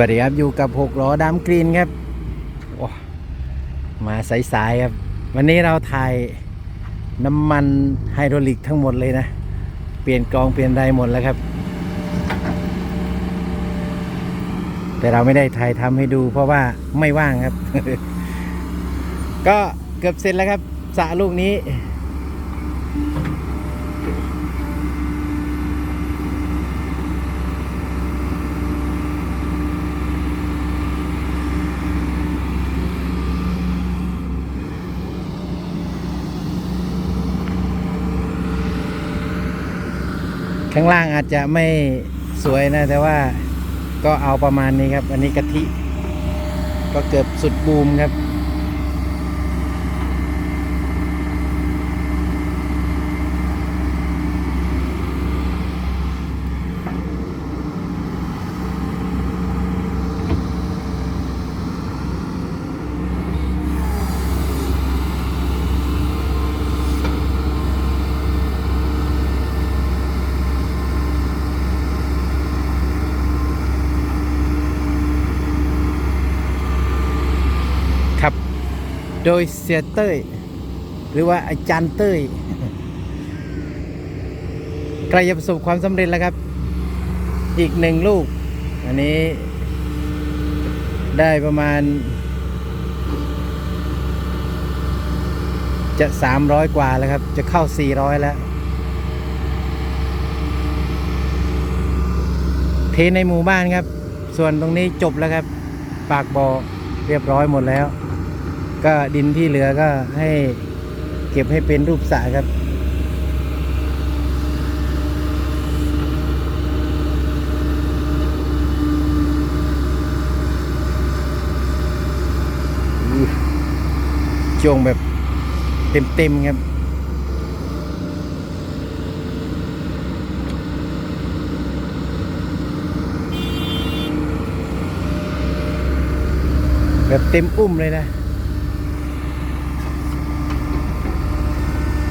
วัสดีครับ อยู่กับหกล้อดำกรีนครับมาสายๆครับ วันนี้เราถ่ายน้ำมันไฮดรอลิกทั้งหมดเลยนะ เปลี่ยนกองเปลี่ยนไรหมดแล้วครับ แต่เราไม่ได้ถ่ายทำให้ดู เพราะว่าไม่ว่างครับ ก็เกือบเสร็จแล้วครับสระลูกนี้ ข้างล่างอาจจะไม่สวยนะ แต่ว่าก็เอาประมาณนี้ครับ อันนี้กะทิ ก็เกือบสุดบูมครับ โดยเสียเต้ย หรือว่าอาจารย์เต้ยใกล้จะประสบความสำเร็จแล้วครับ อีกหนึ่งลูก อันนี้ได้ประมาณ จะ 300 กว่าแล้วครับ จะเข้า 400 แล้ว เทในหมู่บ้านครับ ส่วนตรงนี้จบแล้วครับ ปากบ่อเรียบร้อยหมดแล้ว ก็ดินที่เหลือก็ให้เก็บให้เป็นรูปสระครับช่วงแบบเต็มๆครับแบบเต็มอุ้มเลยนะ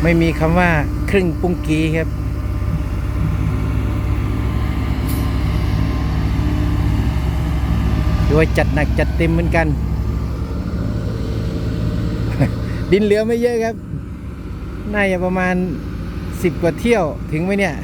ไม่มีคำว่าครึ่งปุ้งกีครับโดยจัดหนักจัดเต็มเหมือนกัน ดินเหลือไม่เยอะครับ น่าจะประมาณสิบกว่าเที่ยวถึงไหมเนี่ย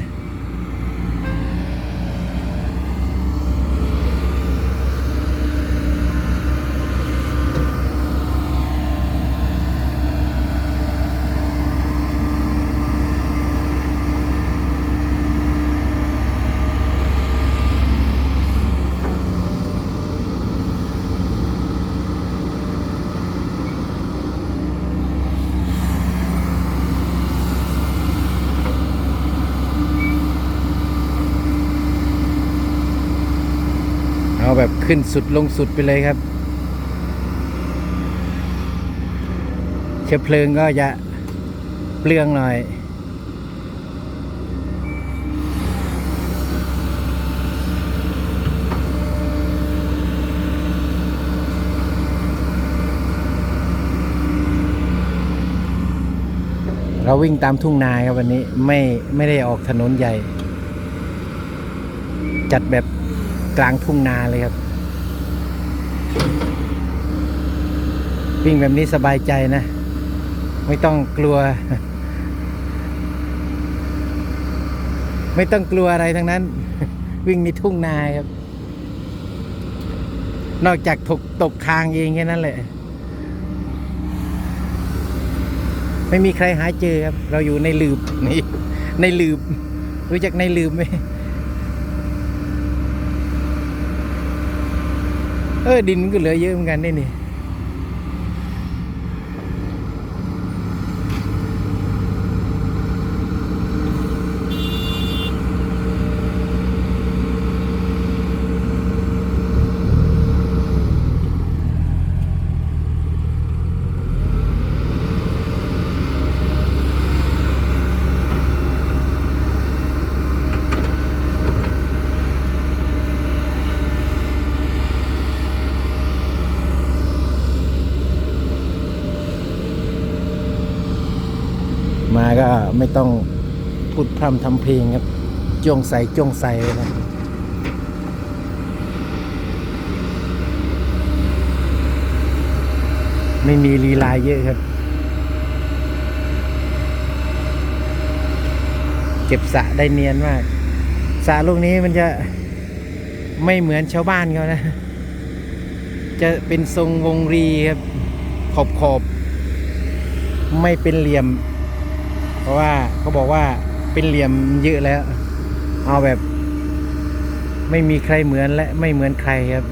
เอาแบบขึ้นสุดลงสุดไปเลยครับ เชื้อเพลิงก็จะเปลืองหน่อยเราวิ่งตามทุ่งนาครับวันนี้ไม่ไม่ได้ออกถนนใหญ่ จัดแบบ กลางทุ่งนาเลยครับ วิ่งแบบนี้สบายใจนะ ไม่ต้องกลัว ไม่ต้องกลัวอะไรทั้งนั้น วิ่งในทุ่งนาครับ นอกจากถกตกคางเองแค่นั้นแหละไม่มีใครหาเจอครับ เราอยู่ในลืบนี่ในลืบรู้จักในลืบไหม เออดินก็เหลือเยอะเหมือนกันนี่นี่ มาก็ไม่ต้องพูดพร่ำทำเพลงครับจ้องใส่จ้องใส่นะไม่มีลีลายเยอะครับ เก็บสะได้เนียนมากสะลูกนี้มันจะไม่เหมือนชาวบ้านเขานะ จะเป็นทรงวงรีครับ ขอบขอบ ไม่เป็นเหลี่ยม เพราะว่าเขาบอกว่าเป็นเหลี่ยมเยอะแล้ว เอาแบบ ไม่มีใครเหมือนและไม่เหมือนใครครับ